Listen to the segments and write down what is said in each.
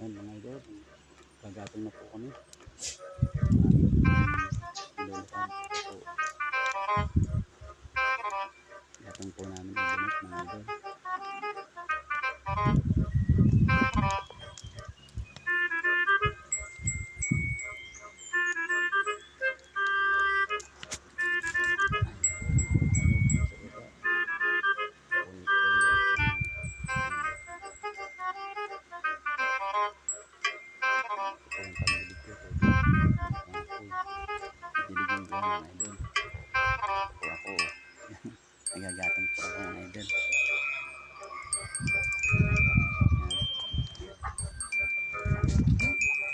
Ayan mga idol. Pagatong na po kami. Gatong po namin bunot mga idol. Idol.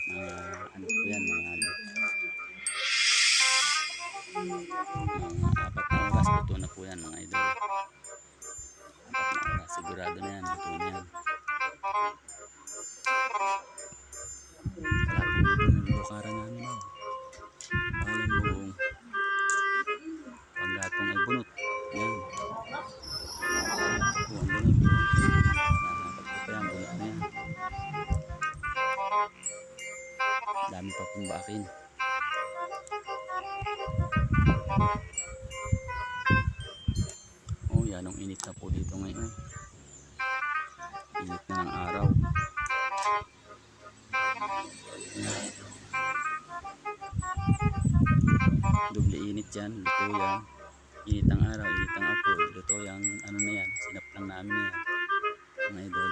Mga ano po yan, mga ano. Apat na oras, na po yan mga idol. Apat na sigurado na yan, luto na yan. Wala lukaran Dami pa pong bakin. Oh, yan ang init na po dito ngayon. Init na ng araw. Doble init yan, luto yan. Init ang araw, init ang apoy, luto yan. Ano na yan, sinap lang namin yan. Mga idol.